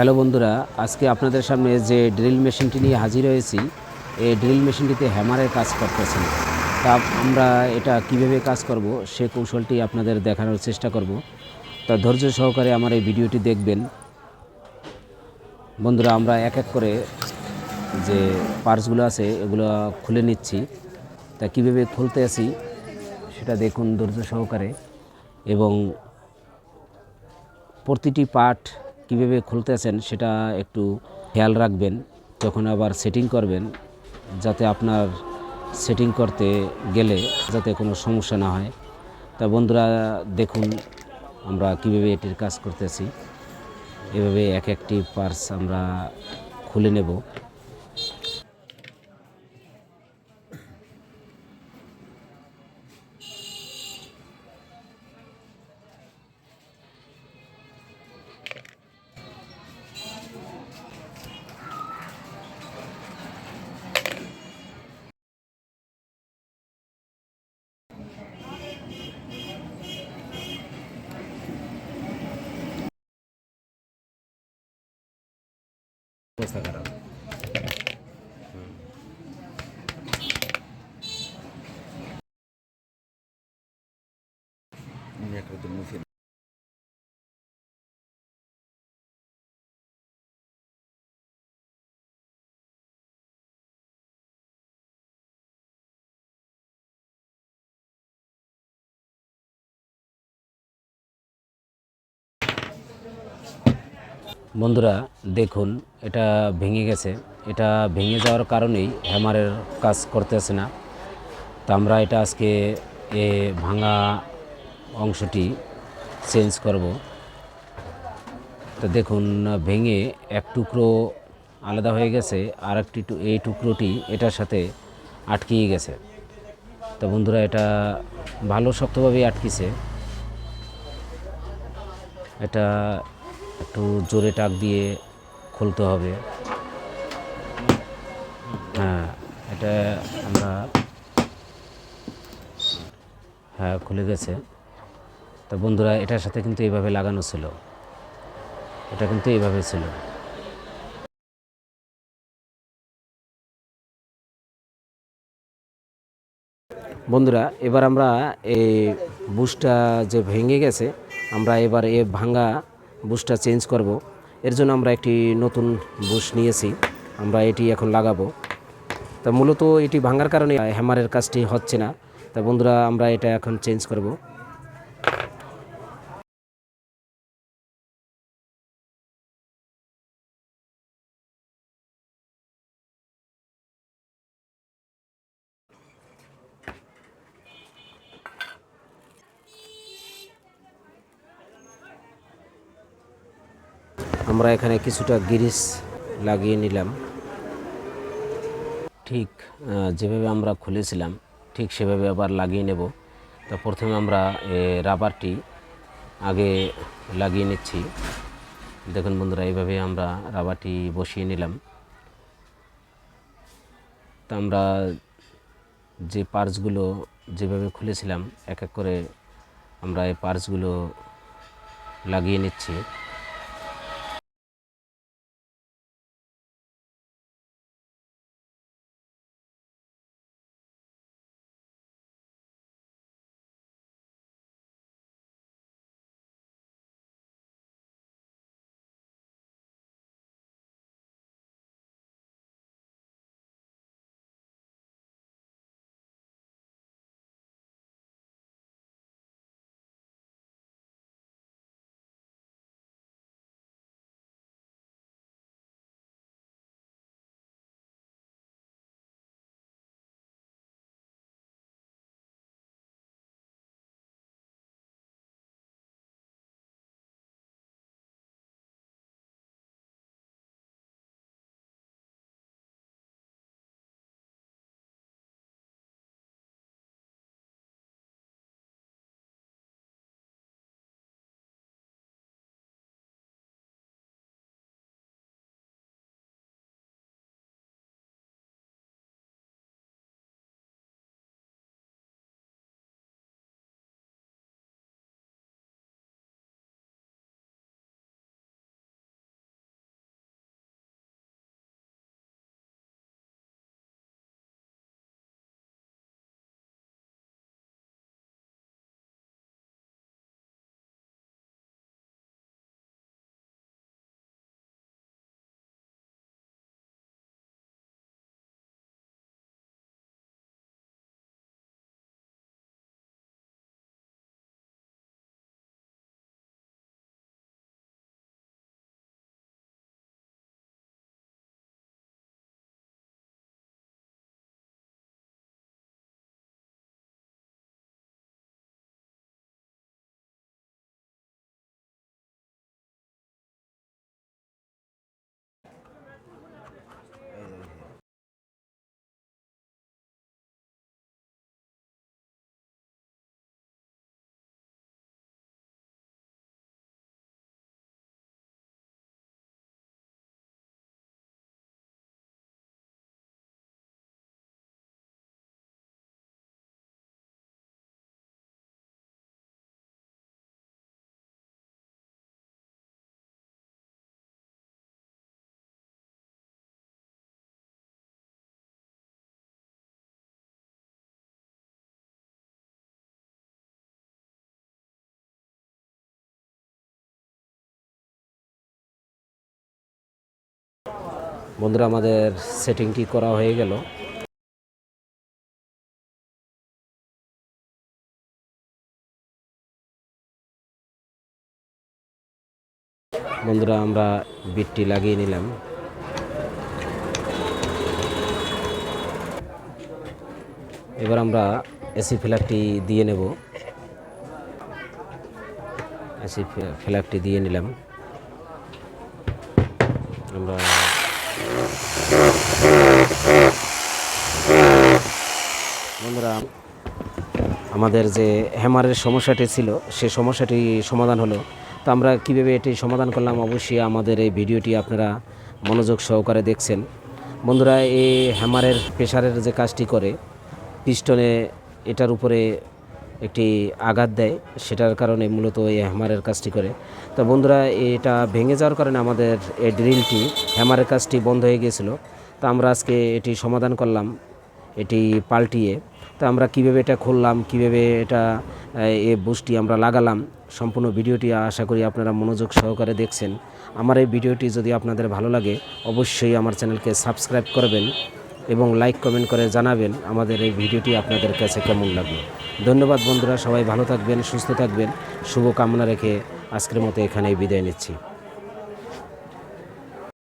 Hello বন্ধুরা, আজকে আপনাদের সামনে যে ড্রিল মেশিনটি নিয়ে হাজির হয়েছি, এই ড্রিল মেশিনটিতে হ্যামারের কাজ করতেছে। তা আমরা এটা কীভাবে কাজ করব, সে কৌশলটি আপনাদের দেখানোর চেষ্টা করব। তা ধৈর্য সহকারে আমার এই ভিডিওটি দেখবেন। বন্ধুরা, আমরা এক এক করে যে পার্টসগুলো আছে, এগুলো খুলে নিচ্ছি। তা কীভাবে খুলতে আসি সেটা দেখুন ধৈর্য সহকারে। এবং প্রতিটি পার্ট কীভাবে খুলতেছেন সেটা একটু খেয়াল রাখবেন। যখন আবার সেটিং করবেন, যাতে আপনার সেটিং করতে গেলে যাতে কোনো সমস্যা না হয়। তা বন্ধুরা, দেখুন আমরা কীভাবে এটির কাজ করতেছি। এভাবে এক একটি পার্স আমরা খুলে নেব। está agarrado. Mira, creo que muy বন্ধুরা, দেখুন, এটা ভেঙে গেছে। এটা ভেঙে যাওয়ার কারণেই হ্যামারের কাজ করতেছে না। তা আমরা এটা আজকে এ ভাঙা অংশটি চেঞ্জ করব। তো দেখুন, ভেঙে এক টুকরো আলাদা হয়ে গেছে, আর একটি এই টুকরোটি এটার সাথে আটকিয়ে গেছে। তো বন্ধুরা, এটা ভালো শক্তভাবেই আটকিছে। এটা একটু জোরে টাক দিয়ে খুলতে হবে। হ্যাঁ এটা আমরা হ্যাঁ খুলে গেছে। তো বন্ধুরা, এটার সাথে কিন্তু এইভাবে লাগানো ছিল। এটা কিন্তু এইভাবে ছিল। বন্ধুরা, এবার আমরা এই বুশটা যে ভেঙে গেছে, আমরা এবার এ ভাঙা বুশটা চেঞ্জ করব। এর জন্য আমরা একটি নতুন বুশ নিয়েছি। আমরা এটি এখন লাগাবো। তা মূলত এটি ভাঙার কারণে হ্যামারের কাজটি হচ্ছে না। তা বন্ধুরা, আমরা এটা এখন চেঞ্জ করব। আমরা এখানে কিছুটা গিরিস লাগিয়ে নিলাম। ঠিক যেভাবে আমরা খুলেছিলাম, ঠিক সেভাবে আবার লাগিয়ে নেব। তো প্রথমে আমরা রাবারটি আগে লাগিয়ে নিচ্ছি। দেখুন বন্ধুরা, এইভাবে আমরা রাবারটি বসিয়ে নিলাম। তা আমরা যে পার্টসগুলো যেভাবে খুলেছিলাম, এক এক করে আমরা এই পার্টসগুলো লাগিয়ে নিচ্ছি। বন্ধুরা, আমাদের সেটিংটি করা হয়ে গেল। বন্ধুরা, আমরা বিটটি লাগিয়ে নিলাম। এবার আমরা এসি ফ্ল্যাগটি দিয়ে নেব। এসি ফ্ল্যাগটি দিয়ে নিলাম। আমরা বন্ধুরা, আমাদের যে হ্যামারের সমস্যাটি ছিল, সে সমস্যাটি সমাধান হলো। তো আমরা কীভাবে এটি সমাধান করলাম, অবশ্যই আমাদের এই ভিডিওটি আপনারা মনোযোগ সহকারে দেখছেন। বন্ধুরা, এই হ্যামারের প্রেশারের যে কাজটি করে, পিস্টনে এটার উপরে একটি আঘাত দেয়, সেটার কারণে মূলত এই হ্যামারের কাজটি করে। তো বন্ধুরা, এটা ভেঙে যাওয়ার কারণে আমাদের এই ড্রিলটি, হ্যামারের কাজটি বন্ধ হয়ে গিয়েছিল। তো আমরা আজকে এটি সমাধান করলাম, এটি পাল্টিয়ে। তো আমরা কীভাবে এটা খুললাম, কীভাবে এটা এ বুস্টটি আমরা লাগালাম, সম্পূর্ণ ভিডিওটি আশা করি আপনারা মনোযোগ সহকারে দেখছেন। আমার এই ভিডিওটি যদি আপনাদের ভালো লাগে, অবশ্যই আমার চ্যানেলকে সাবস্ক্রাইব করবেন এবং লাইক কমেন্ট করে জানাবেন আমাদের এই ভিডিওটি আপনাদের কাছে কেমন লাগল। ধন্যবাদ বন্ধুরা, সবাই ভালো থাকবেন, সুস্থ থাকবেন। শুভ কামনা রেখে আজকের মতো এখানেই বিদায় নিচ্ছি।